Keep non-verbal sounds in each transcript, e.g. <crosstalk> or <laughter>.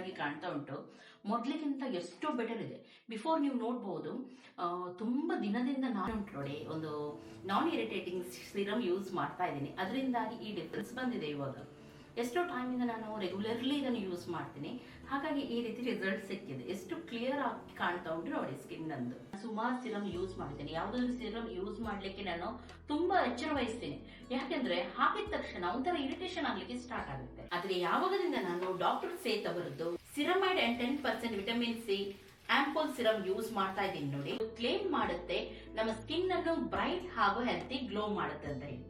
ಆಗಿ ಕಾಣ್ತಾ ಉಂಟು. ಮೊದ್ಲಿಗಿಂತ ಎಷ್ಟು ಬೆಟರ್ ಇದೆ. ಬಿಫೋರ್ ನೀವು ನೋಡ್ಬೋದು ಆ, ತುಂಬಾ ದಿನದಿಂದ ನಾನು ಉಂಟು ನೋಡಿ ಒಂದು ನಾನ್ ಇರಿಟೇಟಿಂಗ್ ಸಿರಮ್ ಯೂಸ್ ಮಾಡ್ತಾ ಇದ್ದೀನಿ. ಅದರಿಂದಾಗಿ ಈ ಡಿಫ್ರೆನ್ಸ್ ಬಂದಿದೆ ಇವಾಗ. ಎಷ್ಟೋ ಟೈಮಿಂದ ನಾನು ರೆಗ್ಯುಲರ್ಲಿ ಇದನ್ನು ಯೂಸ್ ಮಾಡ್ತೀನಿ. ಹಾಗಾಗಿ ಈ ರೀತಿ ರಿಸಲ್ಟ್ ಸಿಕ್ಕಿದೆ. ಎಷ್ಟು ಕ್ಲಿಯರ್ ಆಗಿ ಕಾಣ್ತಾ ಉಂಟು ನೋಡಿ ಸ್ಕಿನ್ ನಂದು. ಸುಮಾರು ಸಿರಮ್ ಯೂಸ್ ಮಾಡ್ತೇನೆ ಯಾವುದಾದ್ರು ಸಿರಮ್ ಯೂಸ್ ಮಾಡ್ಲಿಕ್ಕೆ ನಾನು ತುಂಬಾ ಎಚ್ಚರ ವಹಿಸ್ತೇನೆ ಯಾಕೆಂದ್ರೆ ಹಾಕಿದ ತಕ್ಷಣ ಒಂಥರ ಇರಿಟೇಷನ್ ಆಗ್ಲಿಕ್ಕೆ ಸ್ಟಾರ್ಟ್ ಆಗುತ್ತೆ. ಆದ್ರೆ ಯಾವಾಗದಿಂದ ನಾನು ಡಾಕ್ಟರ್ ಸೇತ್ ಅವರದ್ದು ceramide and ten percent vitamin C ampoule serum use ಮಾಡ್ತಾ ಇದ್ದೀನಿ ನೋಡಿ. ಕ್ಲೇಮ್ ಮಾಡುತ್ತೆ, ನಮ್ಮ ಸ್ಕಿನ್ ಅನ್ನು ಬ್ರೈಟ್ ಹಾಗೂ ಹೆಲ್ತಿ ಗ್ಲೋ ಮಾಡುತ್ತೆ ಅಂತ ಹೇಳಿ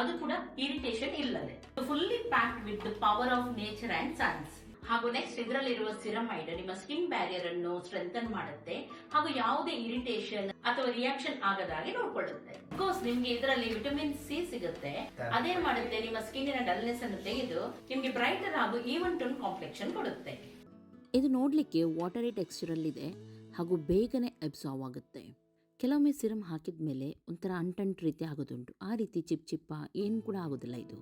ಅದು ಕೂಡ ಇರಿಟೇಷನ್ ಇಲ್ಲದೆ. Fully packed with power of nature and science ಹಾಗೂ ನೆಕ್ಸ್ಟ್ ಇದರಲ್ಲಿರುವ ಸಿರಮೈಡ್ ನಿಮ್ಮ ಸ್ಕಿನ್ ಬ್ಯಾರಿಯರ್ ಅನ್ನು ಸ್ಟ್ರೆಂಥನ್ ಮಾಡುತ್ತೆ ಹಾಗೂ ಯಾವುದೇ ಇರಿಟೇಷನ್ ಅಥವಾ ರಿಯಾಕ್ಷನ್ ಆಗದಾಗೆ ನೋಡ್ಕೊಳ್ಳುತ್ತೆ. ಕೋರ್ಸ್ ನಿಮ್ಗೆ ಇದರಲ್ಲಿ ವಿಟಮಿನ್ ಸಿ ಸಿಗುತ್ತೆ. ಅದೇ ಮಾಡುತ್ತೆ ನಿಮ್ಮ ಸ್ಕಿನ್ನಿನ ಡಲ್ನೆಸ್ ಅನ್ನು ತೆಗೆದು ನಿಮ್ಗೆ ಬ್ರೈಟರ್ ಹಾಗೂ ಈವನ್ ಟೋನ್ ಕಾಂಪ್ಲೆಕ್ಷನ್ ಕೊಡುತ್ತೆ. ಇದು ನೋಡಲಿಕ್ಕೆ ವಾಟರಿ ಟೆಕ್ಸ್ಚರಲ್ಲಿದೆ ಹಾಗೂ ಬೇಗನೆ ಅಬ್ಸಾರ್ವ್ ಆಗುತ್ತೆ. ಕೆಲವೊಮ್ಮೆ ಸಿರಮ್ ಹಾಕಿದ ಮೇಲೆ ಒಂಥರ ಅಂಟಂಟ್ ರೀತಿ ಆಗೋದುಂಟು. ಆ ರೀತಿ ಚಿಪ್ ಚಿಪ್ಪ ಏನು ಕೂಡ ಆಗೋದಿಲ್ಲ ಇದು.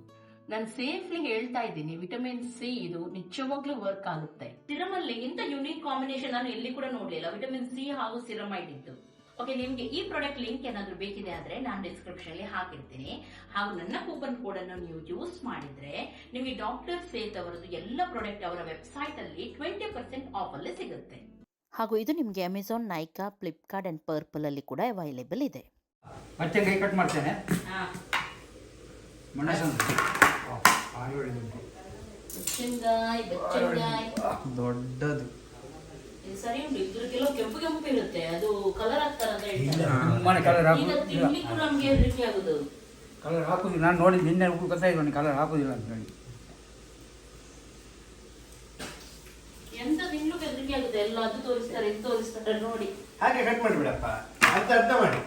ನಾನು ಸೇಫ್ಲಿ ಹೇಳ್ತಾ ಇದ್ದೀನಿ. ವಿಟಮಿನ್ ಸಿ ಇದು ನಿಜವಾಗ್ಲೂ ವರ್ಕ್ ಆಗುತ್ತೆ. ಸಿರಮ್ ಅಲ್ಲಿ ಇಂತ ಯುನೀಕ್ ಕಾಂಬಿನೇಷನ್ ನಾನು ಎಲ್ಲಿ ಕೂಡ ನೋಡ್ಲಿಲ್ಲ. ವಿಟಮಿನ್ ಸಿ ಹಾಗೂ ಸಿರಮೈಡ್ ಇದ್ದು ಓಕೆ ನಿಮ್ಗೆ ಈ ಪ್ರಾಡಕ್ಟ್ ಲಿಂಕ್ ಏನಾದ್ರು ಬೇಕಿದೆ ಆದ್ರೆ ನಾನು ಡಿಸ್ಕ್ರಿಪ್ಷನ್ ಅಲ್ಲಿ ಹಾಕಿರ್ತೀನಿ. ಹಾಗೂ ನನ್ನ ಕೂಪನ್ ಕೋಡ್ ಅನ್ನು ನೀವು ಯೂಸ್ ಮಾಡಿದ್ರೆ ನಿಮಗೆ ಡಾಕ್ಟರ್ ಸೇತ್ ಅವರದ್ದು ಎಲ್ಲ ಪ್ರಾಡಕ್ಟ್ ಅವರ ವೆಬ್ಸೈಟ್ ಅಲ್ಲಿ ಟ್ವೆಂಟಿ ಪರ್ಸೆಂಟ್ ಆಫ್ ಅಲ್ಲಿ ಸಿಗುತ್ತೆ. ಹಾಗೂ ಇದು ನಿಮಗೆ Amazon Nykaa Flipkart and purple ಅಲ್ಲಿ ಕೂಡ ಅವೈಲೇಬಲ್ ಇದೆ. ಮತ್ತೆ ಕೈ ಕಟ್ ಮಾಡ್ತೇನೆ. ಬೆಚ್ಚಂಗಾಯ್ ಬೆಚ್ಚಂಗಾಯ್. ದೊಡ್ಡದು. ಇದು ಸರಿ ಉಂಟು. ಇದ್ರ ಕೆಲವು ಕೆಂಪು ಕೆಂಪು ಇರುತ್ತೆ. ಅದು ಕಲರ್ ಆಗ್ತಾರ ಅಂತ ಹೇಳ್ತಾರೆ. ಕಲರ್ ಈಗ ತಿನ್ಲಿಕ್ಕೂ ನಮ್ಗೆ ಹೆದರಿಕೆ ಆಗುದು. ಕಲರ್ ಹಾಕುದಿಲ್ಲ. ನಾನು ನೋಡಿ ನಿನ್ನೆ ಗೊತ್ತಾಯ್ತು ಕಲರ್ ಹಾಕುದಿಲ್ಲ ಅಂತ ಹೇಳಿ. ಎಂತ ತಿನ್ಲು ಹೆದರಿಕೆ ಆಗುತ್ತೆ. ಎಲ್ಲ ಅದು ತೋರಿಸ್ತಾರೆ ಇದು ತೋರಿಸ್ತಾರೆ ನೋಡಿ. ಹಾಗೆ ಕಟ್ ಮಾಡಿಬಿಡಪ್ಪ. ಅಂತ ಅರ್ಥ ಮಾಡಿ.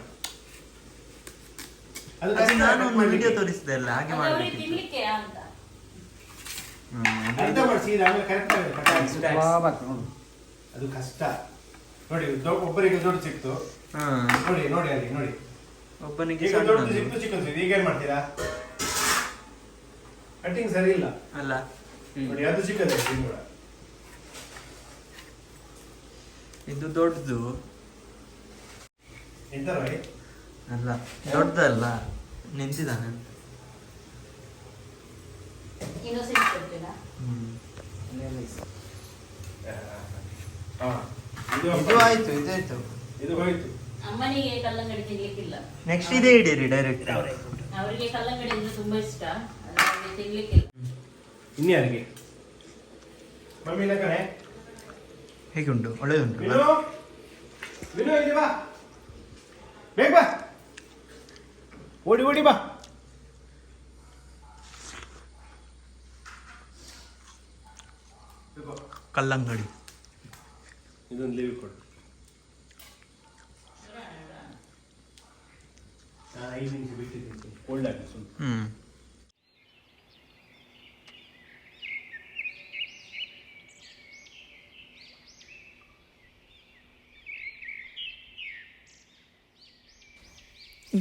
ಅದು ನಾನು ಒಂದು ವಿಡಿಯೋ ತೋರಿಸಿದೆ ಅಲ್ಲ ಹಾಗೆ ಮಾಡಿ ತಿನ್ಲಿಕ್ಕೆ ಅಂತ. ಅರ್ಧ ಮಾಡಿ ಸೀದಾ ಆಮೇಲೆ ಕರೆಕ್ಟ್ ಅದು ಕಷ್ಟ. ನೋಡಿ ದೊ- ಒಬ್ಬರಿಗೆ ದೊಡ್ಡ ಸಿಕ್ತು. ಹಾ. ನೋಡಿ ನೋಡಿ ಅಲ್ಲಿ ನೋಡಿ. ಒಬ್ಬನಿಗೆ ಈಗ ದೊಡ್ಡದು ಸಿಕ್ತು ಚಿಕ್ಕದು ಸಿಕ್ತು. ಈಗ ಏನ್ ಮಾಡ್ತೀರಾ? ಕಟಿಂಗ್ ಸರಿ ಇಲ್ಲ. ಅಲ್ಲ. ನೋಡಿ ಅದು ಚಿಕ್ಕದು ಇದು ಕೂಡ. ಇದು ದೊಡ್ಡದು. ಎಂತ ನೋಡಿ? ಅಲ್ಲ ದೊಡ್ಡದಲ್ಲ. ನಿಂತಿದ್ದಾನೆ ಇನ್ನೊಸೆಂಟ್ ಕೊಡ್ತೀರಾ ಹ್ಮ್ ಹಾ. ಇದು ಇದು ಆಯ್ತು ಇದಾಯ್ತು ಇದು ಹೋಯ್ತು ಅಮ್ಮನಿಗೆ ಕಲ್ಲಂಗಡಿ ತಿನ್ಲಿಕ್ಕಿಲ್ಲ. ನೆಕ್ಸ್ಟ್ ಇದೇ ಇಡೀರಿ ಡೈರೆಕ್ಟ್ ಅವರಿಗೆ ಕಲ್ಲಂಗಡಿ ಅಂದ್ರೆ ತುಂಬಾ ಇಷ್ಟ. ಅದು ಇನ್ನ ತಿನ್ಲಿಕ್ಕಿಲ್ಲ. ಇನ್ಯಾರಿಗೆ? ಇಲ್ಲ ಕಣೆ. ಹೇಗುಂಟು? ಒಳ್ಳೆದುಂಟು ವಿನು ವಿನು ಇಲ್ಲಿ ಬಾ. ಬೇಗ ಬಾ. ಓಡಿ ಓಡಿ ಬಾ. ಕಲ್ಲಂಗಡಿ. ಇದೊಂದು ಲಿವಿ ಕೊಡು. ಹಾ, ಐದು ನಿಮಿಷ ಬಿಟ್ಟಿದ್ದೀನಿ. ಕೋಲ್ಡ್ ಆಗಿ ಸ್ವಲ್ಪ ಹ್ಮ್.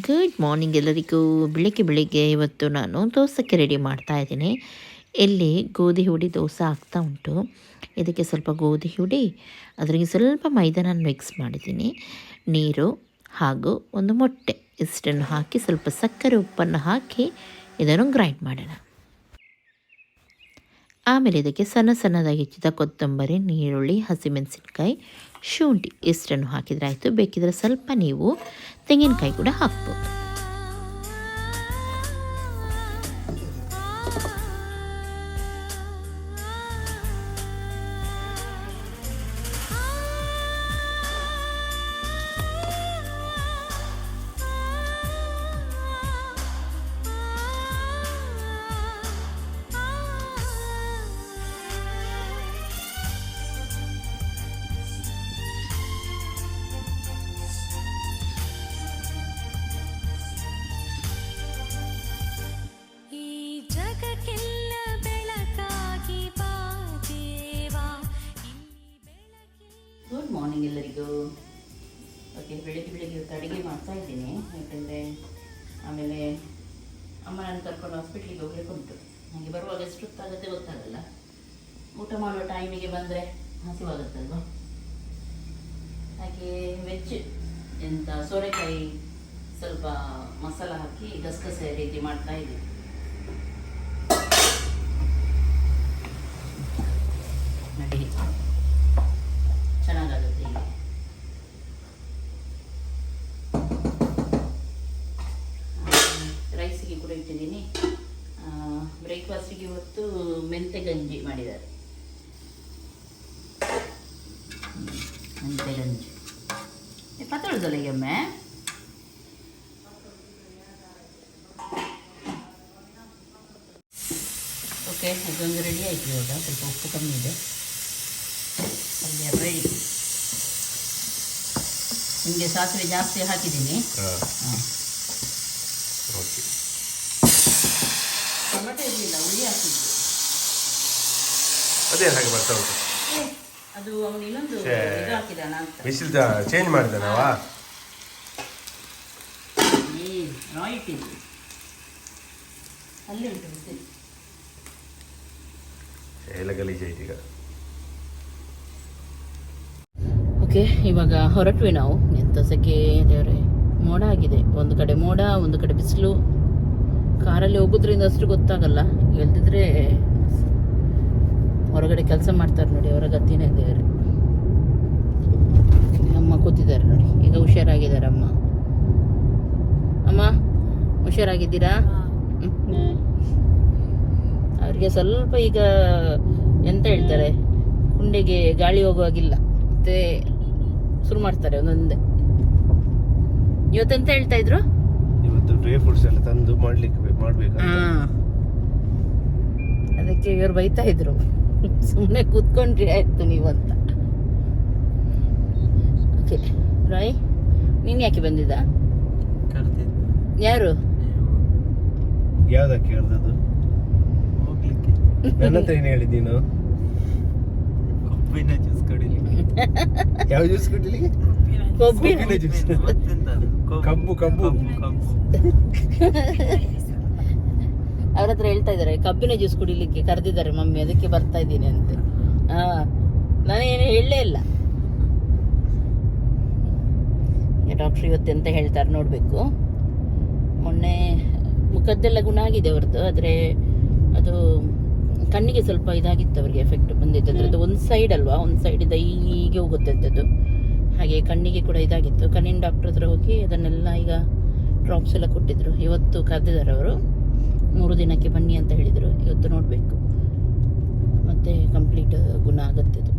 ಗುಡ್ ಮಾರ್ನಿಂಗ್ ಎಲ್ಲರಿಗೂ. ಬೆಳಿಗ್ಗೆ ಬೆಳಿಗ್ಗೆ ಇವತ್ತು ನಾನು ದೋಸೆಗೆ ರೆಡಿ ಮಾಡ್ತಾ ಇದ್ದೀನಿ. ಇಲ್ಲಿ ಗೋಧಿ ಹುಡಿ ದೋಸೆ ಆಗ್ತಾ ಉಂಟು, ಇದಕ್ಕೆ ಸ್ವಲ್ಪ ಗೋಧಿ ಹುಡಿ ಅದರಿಗೆ ಸ್ವಲ್ಪ ಮೈದಾನ ಮಿಕ್ಸ್ ಮಾಡಿದ್ದೀನಿ. ನೀರು ಹಾಗೂ ಒಂದು ಮೊಟ್ಟೆ, ಇಷ್ಟನ್ನು ಹಾಕಿ ಸ್ವಲ್ಪ ಸಕ್ಕರೆ ಉಪ್ಪನ್ನು ಹಾಕಿ ಇದನ್ನು ಗ್ರೈಂಡ್ ಮಾಡೋಣ. ಆಮೇಲೆ ಇದಕ್ಕೆ ಸಣ್ಣ ಸಣ್ಣದಾಗಿ ಹೆಚ್ಚಿದ ಕೊತ್ತಂಬರಿ ನೀರುಳ್ಳಿ ಹಸಿಮೆಣಸಿನ್ಕಾಯಿ, ಶುಂಠಿ, ಇಷ್ಟನ್ನು ಹಾಕಿದರೆ ಆಯಿತು. ಬೇಕಿದ್ರೆ ಸ್ವಲ್ಪ ನೀವು ತೆಂಗಿನಕಾಯಿ ಕೂಡ ಹಾಕ್ಬೋದು. ಗಸಗಸೆ ರೀತಿ ಮಾಡ್ತಾ ಇದ್ದೀವಿ ನೋಡಿ. ಚೆನ್ನಾಗಾಗುತ್ತೆ ರೈಸಿಗೆ ಕೂಡ ಇಟ್ಟಿದ್ದೀನಿ. ಬ್ರೇಕ್ಫಾಸ್ಟಿಗೆ ಇವತ್ತು ಮೆಂತೆ ಗಂಜಿ ಮಾಡಿದ್ದಾರೆ ಮೆಂತೆ ಗಂಜಿ ಪತ್ತೊಳ್ದಲ್ಲ ಈಗ ಒಮ್ಮೆ ಓಕೆ ಅದೊಂದು ರೆಡಿ ಆಯ್ತು ಇವಾಗ ಸ್ವಲ್ಪ ಉಪ್ಪು ಕಮ್ಮಿ ಇದೆ. ಅಲ್ಲಿ ಫ್ರೈ ನಿಮಗೆ ಸಾಸಿವೆ ಜಾಸ್ತಿ ಹಾಕಿದ್ದೀನಿ. ಹಾಂ. ಓಕೆ ಟೊಮೆಟೊ ಇರಲಿಲ್ಲ ಹುಳಿ ಹಾಕಿದ್ದು ಅದೇ ಹಾಗೆ ಬರ್ತಾ ಉಂಟು. ಅದು ಅವನು ಇನ್ನೊಂದು. ಇದು ಹಾಕಿದಾನ ಅಂತ. ಬಿಸಿಲ್ ಚೇಂಜ್ ಮಾಡಿದೆ ನಾವಾ ಈ ರಾಯಿಟ್ ಇದೆ ಅಲ್ಲಿ ಉಂಟು ಬಿಸಿಲು ಎಲ್ಲ ಗಲೀಜಾಯ್ತು ಈಗ ಓಕೆ ಇವಾಗ ಹೊರಟ್ವಿ ನಾವು. ಎಂತ ಸೆಕೆ ದೇವ್ರೆ ಮೋಡ ಆಗಿದೆ. ಒಂದು ಕಡೆ ಮೋಡ ಒಂದು ಕಡೆ ಬಿಸಿಲು. ಕಾರಲ್ಲಿ ಹೋಗೋದ್ರಿಂದ ಅಷ್ಟು ಗೊತ್ತಾಗಲ್ಲ. ಎಲ್ದಿದ್ರೆ ಹೊರಗಡೆ ಕೆಲಸ ಮಾಡ್ತಾರೆ ನೋಡಿ ಅವರ ಗತಿನೇ ದೇವ್ರೆ. ಅಮ್ಮ ಕೂತಿದ್ದಾರೆ ನೋಡಿ. ಈಗ ಹುಷಾರಾಗಿದ್ದಾರೆ ಅಮ್ಮ. ಅಮ್ಮ ಹುಷಾರಾಗಿದ್ದೀರಾ? ಹ್ಮ್. ಸ್ವಲ್ಪ ಈಗ ಎಂತ ಹೇಳ್ತಾರೆ ಕುಂಡೆಗೆ ಗಾಳಿ ಹೋಗುವಾಗಿಲ್ಲ ಮತ್ತೆ ಶುರು ಮಾಡ್ತಾರೆ ಒಂದೊಂದೇ. ಇವತ್ತೆಂತ ಹೇಳ್ತಾ ಇದ್ರು? ಇವತ್ತು ಡ್ರೈ ಫ್ರೂಟ್ಸ್ ಎಲ್ಲ ತಂದು ಮಾಡ್ಲಿಕ್ಕೆ ಮಾಡ್ಬೇಕಂತ. ಅದಕ್ಕೆ ಇವರು ಬೈತಾ ಇದ್ರು. ಸುಮ್ಮನೆ ಕೂತ್ಕೊಂಡ್ರಿ ಆಯ್ತು ನೀವು ಅಂತ. ಓಕೆ ರಾಯ್ ನೀನ್ ಯಾಕೆ ಬಂದಿದ್ದ? ಯಾರು? ಯಾವ್ದಕ್ಕೆ ಹೇಳ್ದದ್ದು ನನ್ನ ಹತ್ರ ಏನು ಹೇಳಿದ್ ನೀನು? ಕೊಬ್ಬಿನ ಜ್ಯೂಸ್ ಕುಡಿಲಿಕ್ಕೆ. ಯಾವ ಜ್ಯೂಸ್ ಕುಡಿಲಿಕ್ಕೆ? ಕೊಬ್ಬಿನ ಜ್ಯೂಸ್. ಮತ್ತೆಂತ ಅದು? ಕಬ್ಬು. ಕಬ್ಬು ಕಬ್ಬು. ಅವ್ರ ಹತ್ರ ಹೇಳ್ತಾ ಇದ್ದಾರೆ ಕಬ್ಬಿನ ಜ್ಯೂಸ್ ಕುಡಿಲಿಕ್ಕೆ ಕರೆದಿದ್ದಾರೆ ಮಮ್ಮಿ ಅದಕ್ಕೆ ಬರ್ತಾ ಇದ್ದೀನಿ ಅಂತ. ಹಾ ನಾನೇನು ಹೇಳಲೇ ಇಲ್ಲ. ಡಾಕ್ಟ್ರ್ ಎಂತ ಹೇಳ್ತಾರೆ ನೋಡಬೇಕು. ಮೊನ್ನೆ ಮುಖದ್ದೆಲ್ಲ ಗುಣ ಆಗಿದೆ ಅವ್ರದ್ದು ಆದರೆ ಅದು ಕಣ್ಣಿಗೆ ಸ್ವಲ್ಪ ಇದಾಗಿತ್ತು ಅವರಿಗೆ ಎಫೆಕ್ಟ್ ಬಂದಿತ್ತು. ಅದ್ರದ್ದು ಒಂದು ಸೈಡ್ ಅಲ್ವಾ? ಒಂದು ಸೈಡಿಂದ ಹೀಗೆ ಹೋಗುತ್ತೆ ಅಂತದ್ದು ಹಾಗೆ ಕಣ್ಣಿಗೆ ಕೂಡ ಇದಾಗಿತ್ತು. ಕಣ್ಣಿನ ಡಾಕ್ಟ್ರ್ ಹತ್ರ ಹೋಗಿ ಅದನ್ನೆಲ್ಲ ಈಗ ಡ್ರಾಪ್ಸ್ ಎಲ್ಲ ಕೊಟ್ಟಿದ್ರು. ಇವತ್ತು ಕರೆದಿದ್ದಾರೆ ಅವರು. ಮೂರು ದಿನಕ್ಕೆ ಬನ್ನಿ ಅಂತ ಹೇಳಿದರು. ಇವತ್ತು ನೋಡಬೇಕು. ಮತ್ತೆ ಕಂಪ್ಲೀಟ್ ಗುಣ ಆಗುತ್ತೆ ಇದು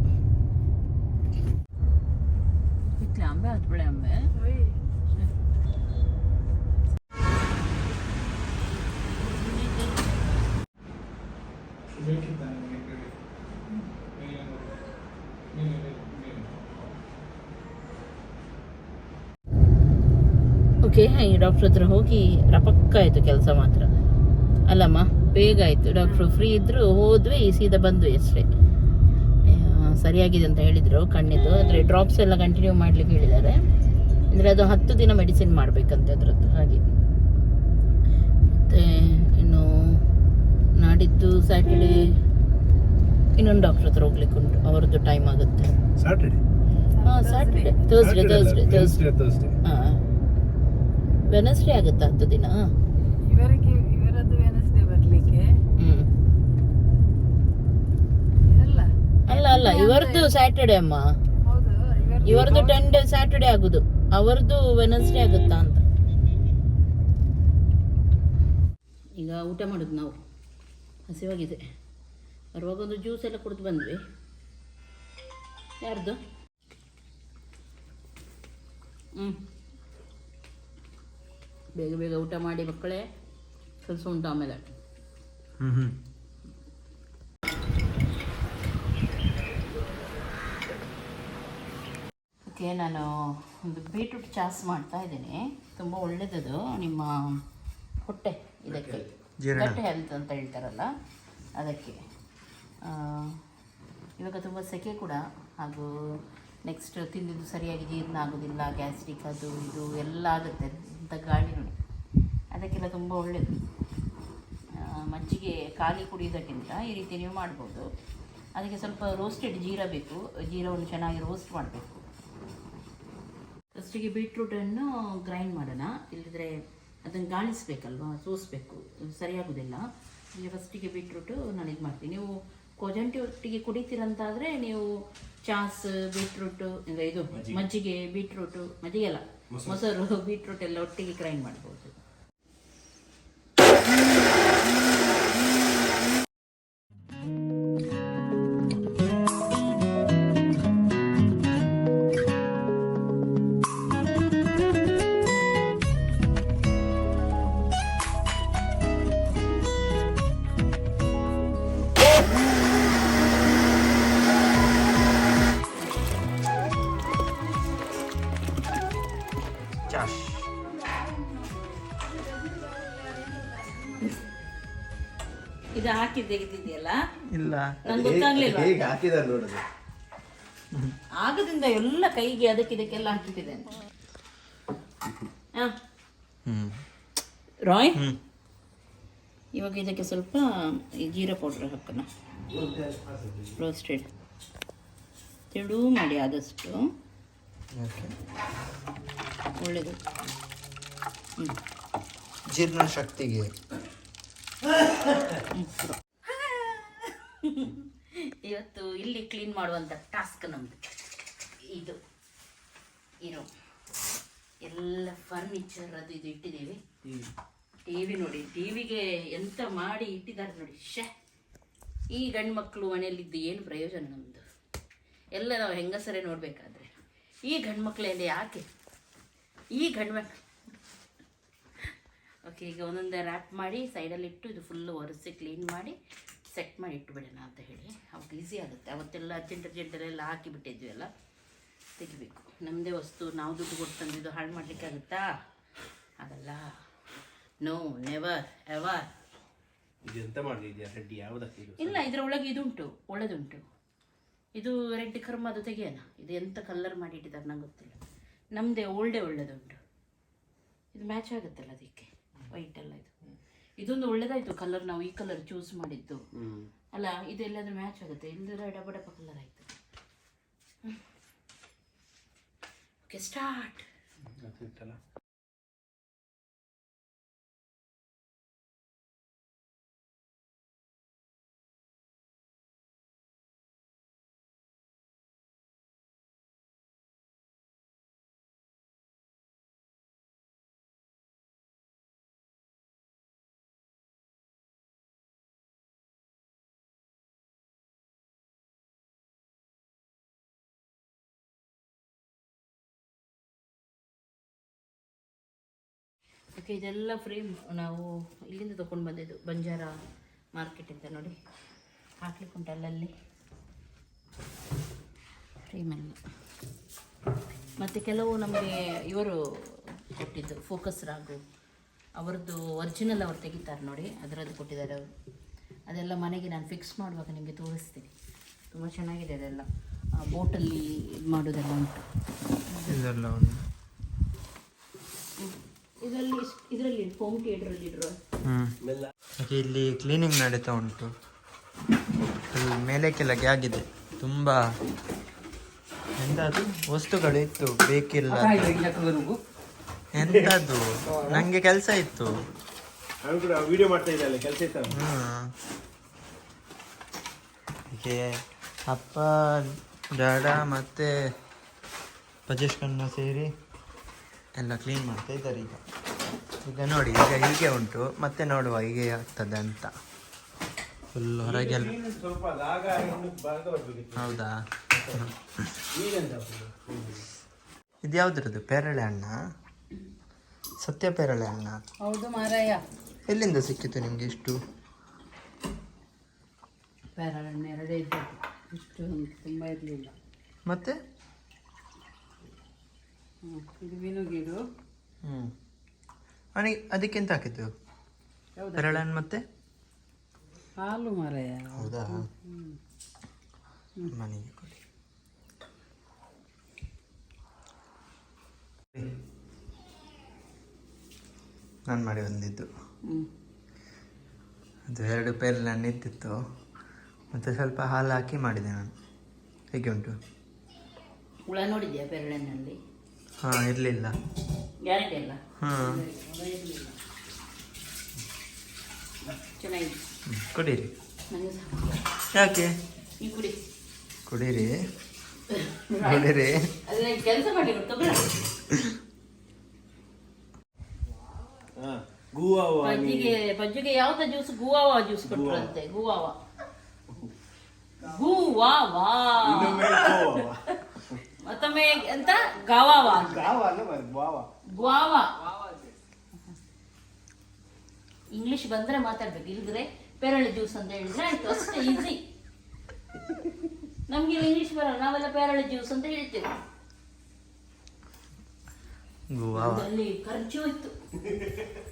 ಓಕೆ ಈ ಡಾಕ್ಟ್ರ್ ಹತ್ರ ಹೋಗಿ ರಪಕ್ಕ ಆಯಿತು ಕೆಲಸ ಮಾತ್ರ. ಅಲ್ಲಮ್ಮ, ಬೇಗ ಆಯಿತು. ಡಾಕ್ಟ್ರು ಫ್ರೀ ಇದ್ದರು ಹೋದ್ವಿ, ಸೀದಾ ಬಂದ್ವಿ ಅಷ್ಟೇ. ಸರಿಯಾಗಿದೆ ಅಂತ ಹೇಳಿದರು ಕಣ್ಣಿದ್ದು. ಆದರೆ ಡ್ರಾಪ್ಸ್ ಎಲ್ಲ ಕಂಟಿನ್ಯೂ ಮಾಡ್ಲಿಕ್ಕೆ ಹೇಳಿದ್ದಾರೆ. ಅಂದರೆ ಅದು ಹತ್ತು ದಿನ ಮೆಡಿಸಿನ್ ಮಾಡಬೇಕಂತೆ ಅದರದ್ದು, ಹಾಗೆ. ಮತ್ತು ನಾಡಿದ್ದು ಸ್ಯಾಟರ್ಡೇ ಇನ್ನೊಂದು ಡಾಕ್ಟರ್ ಹತ್ರ ಹೋಗ್ಲಿಕ್ಕೆ ಉಂಟು. ಅವರದ್ದು ಟೈಮ್ ಆಗುತ್ತೆ. ಸಾಟರ್ಡೆ ಹಾಂ Saturday Thursday Thursday Thursday Thursday ಹಾಂ. ವೆನಸ್ಡೇ ಆಗುತ್ತಾ ಹತ್ತು ದಿನ? ಇವರಿಗೆ ಇವರದ್ದು ವೆನಸ್ಡೇ ಬರ್ಲಿಕ್ಕೆ. ಅಲ್ಲ. ಅಲ್ಲ ಅಲ್ಲ ಇವರದ್ದು ಸ್ಯಾಟರ್ಡೇ ಅಮ್ಮ. ಇವರದ್ದು ಟೆನ್ ಡೇ ಸ್ಯಾಟರ್ಡೇ ಆಗುದು. ಅವರದ್ದು ವೆನಸ್ಡೇ ಆಗುತ್ತಾ ಅಂತ. ಈಗ ಊಟ ಮಾಡುದು ನಾವು. ಹಸಿವಾಗಿದೆ. ಬರುವಾಗ ಒಂದು ಜ್ಯೂಸ್ ಎಲ್ಲ ಕುಡಿದು ಬಂದ್ವಿ. ಯಾರ್ದು? ಹ್ಞೂ ಬೇಗ ಬೇಗ ಊಟ ಮಾಡಿ ಮಕ್ಕಳೇ. ಕೆಲಸ ಉಂಟು ಆಮೇಲೆ. ಹ್ಞೂ ಹ್ಞೂ ಓಕೆ ನಾನು ಒಂದು ಬೀಟ್ರೂಟ್ ಚಾಸ್ ಮಾಡ್ತಾ ಇದ್ದೀನಿ. ತುಂಬ ಒಳ್ಳೆಯದದು ನಿಮ್ಮ ಹೊಟ್ಟೆ ಇದಕ್ಕೆ. ಜೀರ್ಣ. ಗಟ್ ಹೆಲ್ತ್ ಅಂತ ಹೇಳ್ತಾರಲ್ಲ, ಅದಕ್ಕೆ. ಇವಾಗ ತುಂಬ ಸೆಕೆ ಕೂಡ, ಹಾಗೂ ನೆಕ್ಸ್ಟ್ ತಿಂದಿದ್ದು ಸರಿಯಾಗಿ ಜೀರ್ಣ ಆಗೋದಿಲ್ಲ ಗ್ಯಾಸ್ಟ್ರಿಕ್ ಅದು ಇದು ಎಲ್ಲ ಆಗುತ್ತೆ ಇಂಥ ಗಾಳಿ ನೋಡಿ. ಅದಕ್ಕೆಲ್ಲ ತುಂಬ ಒಳ್ಳೆಯದು ಮಜ್ಜಿಗೆ ಖಾಲಿ ಕುಡಿಯೋದಕ್ಕಿಂತ ಈ ರೀತಿ ನೀವು ಮಾಡ್ಬೋದು. ಅದಕ್ಕೆ ಸ್ವಲ್ಪ ರೋಸ್ಟೆಡ್ ಜೀರಾ ಬೇಕು. ಜೀರವನ್ನು ಚೆನ್ನಾಗಿ ರೋಸ್ಟ್ ಮಾಡಬೇಕು. ಫಸ್ಟಿಗೆ ಬೀಟ್ರೂಟನ್ನು ಗ್ರೈಂಡ್ ಮಾಡೋಣ. ಇಲ್ಲದ್ರೆ ಅದನ್ನು ಗಾಳಿಸ್ಬೇಕಲ್ವಾ? ಸೋಸಬೇಕು. ಸರಿಯಾಗೋದಿಲ್ಲ. ಈಗ ಫಸ್ಟಿಗೆ ಬೀಟ್ರೂಟು ನಾನು ಇದು ಮಾಡ್ತೀನಿ. ನೀವು ಕೊಜಂಟಿ ಒಟ್ಟಿಗೆ ಕುಡಿತೀರಂತಾದರೆ ನೀವು ಚಾಸ್ ಬೀಟ್ರೂಟು ಇದು ಮಜ್ಜಿಗೆ. ಬೀಟ್ರೂಟು ಮಜ್ಜಿಗೆ ಅಲ್ಲ ಮೊಸರು. ಬೀಟ್ರೂಟ್ ಎಲ್ಲ ಒಟ್ಟಿಗೆ ಗ್ರೈಂಡ್ ಮಾಡ್ಬೋದು. ಇದು ಹಾಕಿ ತೆಗೆದಿದೆಯಲ್ಲ ಇಲ್ಲ. ನಂಗೆ ಗೊತ್ತಾಗ್ಲಿಲ್ಲ ಹೇಗೆ ನೋಡುದು? ಆಗದಿಂದ ಎಲ್ಲ ಕೈಗೆ ಅದಕ್ಕೆ ಇದಕ್ಕೆಲ್ಲ ಹಾಕಿಟ್ಟಿದ್ದೇನೆ. ಹಾ. ಹ್ಮ್. ರಾಯ್? ಇವಾಗ ಇದಕ್ಕೆ ಸ್ವಲ್ಪ ಈ ಜೀರಾ ಪೌಡ್ರ್ ಹಾಕೋಣ. ರೋಸ್ಟೆಡ್ ತೆಳು ಮಾಡಿ ಆದಷ್ಟು. ಓಕೆ. ಹ್ಞೂ ಜೀರ್ಣ ಶಕ್ತಿಗೆ <laughs> ಇವತ್ತು ಇಲ್ಲಿ ಕ್ಲೀನ್ ಮಾಡುವಂಥ ಟಾಸ್ಕ್ ನಮ್ಮದು ಇದು. ಏನು ಎಲ್ಲ ಫರ್ನಿಚರ್ ಅದು ಇದು ಇಟ್ಟಿದ್ದೀವಿ. ಟಿವಿ ನೋಡಿ ಟಿವಿಗೆ ಎಂತ ಮಾಡಿ ಇಟ್ಟಿದ್ದಾರೆ ನೋಡಿ. ಶೇ ಈ ಗಂಡು ಮಕ್ಕಳು ಮನೆಯಲ್ಲಿದ್ದು ಏನು ಪ್ರಯೋಜನ ನಮ್ಮದು ಎಲ್ಲ ನಾವು ಹೆಂಗಸರೇ ನೋಡಬೇಕಾದ್ರೆ. ಈ ಗಂಡು ಮಕ್ಕಳೆಲ್ಲ ಯಾಕೆ? ಈ ಗಂಡು ಮಕ್ಕಳು ಓಕೆ ಈಗ ಒಂದೊಂದೇ ರ್ಯಾಪ್ ಮಾಡಿ ಸೈಡಲ್ಲಿ ಇಟ್ಟು ಇದು ಫುಲ್ಲು ಒರೆಸಿ ಕ್ಲೀನ್ ಮಾಡಿ ಸೆಟ್ ಮಾಡಿ ಇಟ್ಟುಬಿಡೋಣ ಅಂತ ಹೇಳಿ. ಅವಾಗ ಈಸಿ ಆಗುತ್ತೆ. ಅವತ್ತೆಲ್ಲ ಅರ್ಜೆಂಟ್ ಅರ್ಜೆಂಟಲ್ಲೆಲ್ಲ ಹಾಕಿಬಿಟ್ಟಿದ್ವಿ ಎಲ್ಲ ತೆಗಿಬೇಕು. ನಮ್ಮದೇ ವಸ್ತು ನಾವು ದುಡ್ಡು ಕೊಟ್ಟು ತಂದಿದ್ದು ಹಾಳು ಮಾಡಲಿಕ್ಕಾಗುತ್ತಾ ಆಗಲ್ಲ. ನೋ ನೆವರ್ ಎವರ್ ಮಾಡಿದ್ಯಾ ರೆಡ್ಡಿ ಯಾವ್ದಕ್ಕೆ ಇಲ್ಲ ಇದರ ಒಳಗೆ ಇದುಂಟು. ಒಳ್ಳೆದುಂಟು. ಇದು ರೆಡ್ ಕರ್ಮ ಅದು ತೆಗಿಯೋಣ. ಇದು ಎಂತ ಕಲರ್ ಮಾಡಿ ಇಟ್ಟಿದ್ದಾರೆ ನಂಗೆ ಗೊತ್ತಿಲ್ಲ. ನಮ್ಮದೇ ಓಲ್ಡೆ ಒಳ್ಳೆದುಂಟು. ಇದು ಮ್ಯಾಚ್ ಆಗುತ್ತಲ್ಲ ಅದಕ್ಕೆ. ವೈಟ್ ಎಲ್ಲ ಇದು ಇದೊಂದು ಒಳ್ಳೇದಾಯ್ತು ಕಲರ್ ನಾವು ಈ ಕಲರ್ ಚೂಸ್ ಮಾಡಿದ್ದು. ಅಲ್ಲ ಇದೆಲ್ಲಾದ್ರೂ ಮ್ಯಾಚ್ ಆಗುತ್ತೆ? ಇಲ್ಲದ್ರೆ ಡಬ್ಬ ಡಬ್ಬ ಕಲರ್ ಆಯ್ತು. ಓಕೆ ಸ್ಟಾರ್ಟ್ ಓಕೆ ಇದೆಲ್ಲ ಫ್ರೇಮ್ ನಾವು ಇಲ್ಲಿಂದ ತೊಗೊಂಡು ಬಂದಿದ್ದು ಬಂಜಾರ ಮಾರ್ಕೆಟಿಂದ ನೋಡಿ. ಹಾಕ್ಲಿಕ್ಕೆ ಉಂಟು ಅಲ್ಲಲ್ಲಿ? ಫ್ರೇಮೆಲ್ಲ ಮತ್ತು ಕೆಲವು ನಮಗೆ ಇವರು ಕೊಟ್ಟಿದ್ದು ಫೋಕಸ್ ರಾಗು. ಅವರದ್ದು ಒರಿಜಿನಲ್ ಅವ್ರು ತೆಗಿತಾರೆ ನೋಡಿ ಅದರದ್ದು ಕೊಟ್ಟಿದ್ದಾರೆ ಅವರು. ಅದೆಲ್ಲ ಮನೆಗೆ ನಾನು ಫಿಕ್ಸ್ ಮಾಡುವಾಗ ನಿಮಗೆ ತೋರಿಸ್ತೀನಿ. ತುಂಬ ಚೆನ್ನಾಗಿದೆ ಅದೆಲ್ಲ. ಬೋಟಲ್ಲಿ ಇದು ಮಾಡೋದೆಲ್ಲ ಉಂಟು. ಇದೆಲ್ಲ ಒಂದು. ಇದರಲ್ಲಿ ಇದರಲ್ಲಿ ಹೋಮ್ ಥಿಯೇಟ್ರಲ್ಲಿ ಇಡುವ ಹ್ಮ್. ಇಲ್ಲಿ ಕ್ಲೀನಿಂಗ್ ನಡೀತಾ ಉಂಟು. ಮೇಲೆ ಕೆಲಗೆ ಆಗಿದೆ. ತುಂಬಾ ಎಂತದು ವಸ್ತುಗಳು ಇತ್ತು ಬೇಕಿಲ್ಲ ಎಂತದು ಎಂತದ್ದು ನಂಗೆ ಕೆಲಸ ಇತ್ತು. ನಾನು ವಿಡಿಯೋ ಮಾಡ್ತಾ ಇದ್ದೆ ಕೆಲಸ ಇತ್ತಲ್ಲ ಹ್ಮ್. ಹೀಗೆ ಅಪ್ಪ ಡಾಡ ಮತ್ತೆ ಪಜೇಶ್ ಕಣ್ಣ ಸೇರಿ ಎಲ್ಲ ಕ್ಲೀನ್ ಮಾಡ್ತಾ ಇದ್ದಾರೆ ಈಗ. ಈಗ ನೋಡಿ ಈಗ ಹೀಗೆ ಉಂಟು ಮತ್ತೆ ನೋಡುವ ಹೀಗೆ ಆಗ್ತದೆ ಅಂತ ಫುಲ್ ಹೊರಗೆಲ್ಲ ಹೌದಾ? ಇದು ಯಾವ್ದ್ರದ್ದು? ಪೇರಳೆ ಅಣ್ಣ? ಸತ್ಯ ಪೇರಳೆ ಅಣ್ಣ? ಹೌದು ಮಾರಾಯ. ಎಲ್ಲಿಂದ ಸಿಕ್ಕಿತು ನಿಮ್ಗೆ ಇಷ್ಟು? ಪೇರಳೆ ಎರಡೇ ಇದ್ದದ್ದು. ಇಷ್ಟು ತುಂಬ ಇರಲಿಲ್ಲ. ಮತ್ತೆ? ಇದು ಮಿನುಗಿಡು ಹ್ಮ್. ಅವನಿಗೆ ಅದಕ್ಕೆಂತ ಹಾಕಿದ್ದು? ಹೌದಾ? ಪೇರಳೆ ಮತ್ತೆ? ಹಾಲು ಮಾರಾಯ. ಹೌದಾ? ಮನೆಗೆ ಕೊಡಿ. ನಾನು ಮಾಡಿ ಬಂದಿದ್ದು. ಹ್ಞೂ ಅದು ಎರಡು ಪೇರ್ ನನ್ನಿತ್ತಿತ್ತು ಇದ್ದಿತ್ತು. ಮತ್ತು ಸ್ವಲ್ಪ ಹಾಲು ಹಾಕಿ ಮಾಡಿದೆ ನಾನು. ಹೇಗೆ ಉಂಟು? ಹುಳ ನೋಡಿದ್ಯಾ ಬೆರಳಿನಲ್ಲಿ ಹಾಂ ಇರಲಿಲ್ಲ. ಗ್ಯಾರಂಟಿ ಅಲ್ಲ ಹಾಂ. ಚೆನ್ನಾಗಿದೆ ಕುಡೀರಿ. ಯಾಕೆ? ಈ ಕುಡಿ. ಕುಡೀರಿ. <laughs> ಕುಡೀರಿ. ಕೆಲಸ ಮಾಡಿ ಗೂವಾವ ಯಾವ್ದ ಜ್ಯೂಸ್ ಗೂವಾವ ಜ್ಯೂಸ್ ಕೊಟ್ರಂತೆ ಗೂವಾವ. ಗೂವಾವ. ಮತ್ತೊಮ್ಮೆ ಎಂತ? ಗವಾವ ಅಂತ. ಗ್ವಾವ ಇಂಗ್ಲಿಷ್ ಬಂದ್ರೆ ಮಾತಾಡ್ಬೇಕು. ಇಲ್ದ್ರೆ ಪೇರಳೆ ಜ್ಯೂಸ್ ಅಂತ ಹೇಳಿದ್ರೆ ಆಯ್ತು ಅಷ್ಟೇ ಈಸಿ ನಮ್ಗೆ ಇಂಗ್ಲಿಷ್ ಬರಲ್ಲ ನಾವೆಲ್ಲ ಪೇರಳೆ ಜ್ಯೂಸ್ ಅಂತ ಹೇಳ್ತೇವೆ. ಗುವಾವ ಅಲ್ಲಿ ಖರ್ಚು ಹೋಯ್ತು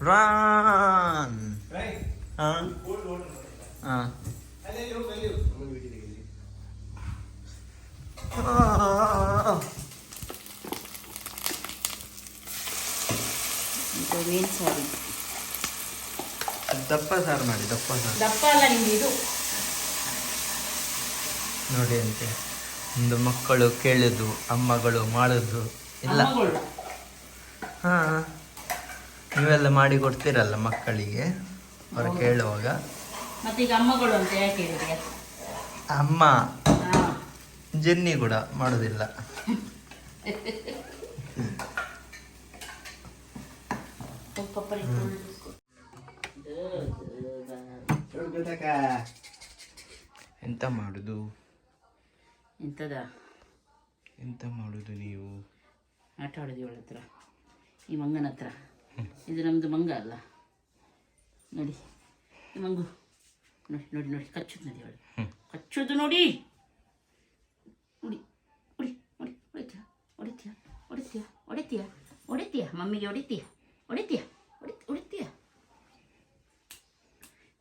ರಾನ್ ಹಾ ಹಾಂ ಮೇನ್ ಸಾರಿ? ದಪ್ಪ ಸಾರು ಮಾಡಿ ದಪ್ಪ ಸಾರು. ದಪ್ಪ ಅಲ್ಲ ನಿಮ್ಗೆ ಇದು. ನೋಡಿ ಅಂತೆ ಒಂದು ಮಕ್ಕಳು ಕೇಳುದು ಅಮ್ಮಗಳು ಮಾಡುದು ಇಲ್ಲ. ಹಾ ನೀವೆಲ್ಲ ಮಾಡಿ ಕೊಡ್ತೀರಲ್ಲ ಮಕ್ಕಳಿಗೆ ಅವ್ರು ಕೇಳುವಾಗ? ಮತ್ತೆ ಈಗ ಅಮ್ಮಗಳು ಅಂತ ಯಾಕೆ ಹೇಳಿದ್ರಿ? ಅಮ್ಮ. ಜೆನ್ನಿ ಕೂಡ ಮಾಡೋದಿಲ್ಲ. ಎಂತ ಮಾಡುದು? ಎಂತದ? ಎಂತ ಮಾಡುದು ನೀವು? ಆಟ ಆಡೋದು ಇವಳ ಹತ್ರ. ಈ ಮಂಗನ ಹತ್ರ. ಇದು ನಮ್ದು ಮಂಗ ಅಲ್ಲ. ನೋಡಿ ಈ ಮಂಗು. ನೋಡಿ ನೋಡಿ ನೋಡಿ ಕಚ್ಚುದು ನೋಡಿ ಇವಳು. ಕಚ್ಚುದು ನೋಡಿ. ಉಡಿ ಉಡಿ ಉಡಿ ಹೊಡಿತೀಯ ಹೊಡಿತೀಯ ಹೊಡಿತೀಯ ಹೊಡಿತೀಯ ಹೊಡಿತೀಯ ಮಮ್ಮಿಗೆ ಹೊಡಿತೀಯ ಹೊಡಿತೀಯ ಹೊಡಿ ಹೊಡಿತೀಯ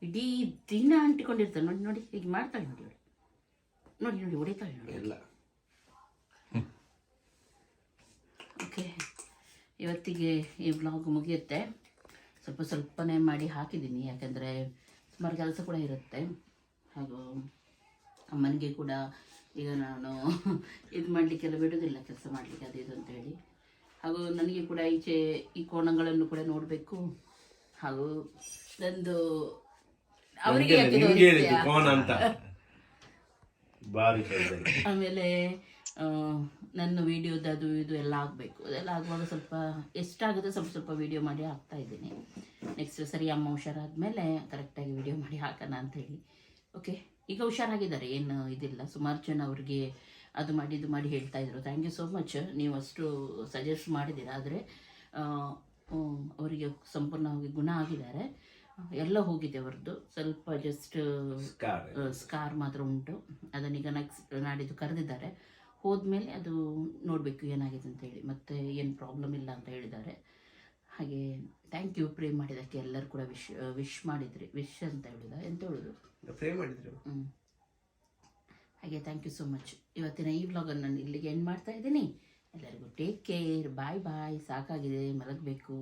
ಇಡೀ ದಿನ ಅಂಟಿಕೊಂಡಿರ್ತಾಳೆ. ನೋಡಿ ನೋಡಿ ಹೀಗೆ ಮಾಡ್ತಾಳೆ ನೋಡಿ ಅವಳು ನೋಡಿ ನೋಡಿ ಹೊಡಿತಾಳೆ ನೋಡಿ. ಇಲ್ಲ. ಓಕೆ ಇವತ್ತಿಗೆ ಈ ಬ್ಲಾಗ್ ಮುಗಿಯುತ್ತೆ. ಸ್ವಲ್ಪ ಸ್ವಲ್ಪನೇ ಮಾಡಿ ಹಾಕಿದ್ದೀನಿ. ಯಾಕಂದರೆ ಸುಮಾರು ಕೆಲಸ ಕೂಡ ಇರುತ್ತೆ. ಹಾಗೂ ಅಮ್ಮನಿಗೆ ಕೂಡ ಈಗ ನಾನು <laughs> ಇದು ಮಾಡಲಿಕ್ಕೆಲ್ಲ ಬಿಡೋದಿಲ್ಲ ಕೆಲಸ ಮಾಡಲಿಕ್ಕೆ ಅದು ಇದು ಅಂತ ಹೇಳಿ ಹಾಗೂ ನನಗೆ ಕೂಡ ಈಚೆ ಈ ಕೋಣಗಳನ್ನು ಕೂಡ ನೋಡಬೇಕು. ಹಾಗೂ ನಂದು ಅವರಿಗೆ ಆಮೇಲೆ ನನ್ನ ವಿಡಿಯೋದ ಅದು ಇದು ಎಲ್ಲ ಆಗಬೇಕು. ಅದೆಲ್ಲ ಆಗುವಾಗ ಸ್ವಲ್ಪ ಎಷ್ಟಾಗುತ್ತೆ ಸ್ವಲ್ಪ ಸ್ವಲ್ಪ ವಿಡಿಯೋ ಮಾಡಿ ಹಾಕ್ತಾ ಇದ್ದೀನಿ. ನೆಕ್ಸ್ಟ್ ಸರಿ ಅಮ್ಮ ಹುಷಾರಾದ್ಮೇಲೆ ಕರೆಕ್ಟಾಗಿ ವಿಡಿಯೋ ಮಾಡಿ ಹಾಕೋಣ ಅಂತ ಹೇಳಿ ಓಕೆ ಈಗ ಹುಷಾರಾಗಿದ್ದಾರೆ. ಏನು ಇದಿಲ್ಲ. ಸುಮಾರು ಜನ ಅವ್ರಿಗೆ ಅದು ಮಾಡಿ ಇದು ಮಾಡಿ ಹೇಳ್ತಾ ಇದ್ರು. ಥ್ಯಾಂಕ್ ಯು ಸೋ ಮಚ್ ನೀವು ಅಷ್ಟು ಸಜೆಸ್ಟ್ ಮಾಡಿದ್ದೀರಾ. ಆದರೆ ಅವರಿಗೆ ಸಂಪೂರ್ಣವಾಗಿ ಗುಣ ಆಗಿದ್ದಾರೆ. ಎಲ್ಲ ಹೋಗಿದೆ ಅವ್ರದ್ದು ಸ್ವಲ್ಪ ಜಸ್ಟ್. ಸ್ಕಾರ್ ಮಾತ್ರ ಉಂಟು. ಅದನ್ನೀಗ ನೆಕ್ಸ್ಟ್ ನಾಡಿದ್ದು ಕರೆದಿದ್ದಾರೆ. ಹೋದ್ಮೇಲೆ ಅದು ನೋಡಬೇಕು ಏನಾಗಿದೆ ಅಂತ ಹೇಳಿ. ಮತ್ತೆ ಏನು ಪ್ರಾಬ್ಲಮ್ ಇಲ್ಲ ಅಂತ ಹೇಳಿದ್ದಾರೆ. ಹಾಗೆ ಥ್ಯಾಂಕ್ ಯು ಪ್ರೇ ಮಾಡಿದ್ದಕ್ಕೆ ಎಲ್ಲರೂ ಕೂಡ ವಿಶ್ ವಿಶ್ ಮಾಡಿದ್ರಿ. ವಿಶ್ ಅಂತ ಹೇಳಿದ. ಎಂತ ಹೇಳೋದು ಪ್ರೇ ಮಾಡಿದ್ರು. ಹಾಗೆ ಥ್ಯಾಂಕ್ ಯು ಸೋ ಮಚ್ ಇವತ್ತಿನ ಈ ವ್ಲಾಗನ್ನು ನಾನು ಇಲ್ಲಿಗೆ ಎಂಡ್ ಮಾಡ್ತಾ ಇದ್ದೀನಿ. ಎಲ್ಲರಿಗೂ ಟೇಕ್ ಕೇರ್ ಬಾಯ್ ಬಾಯ್ ಸಾಕಾಗಿದೆ, ಮಲಗಬೇಕು.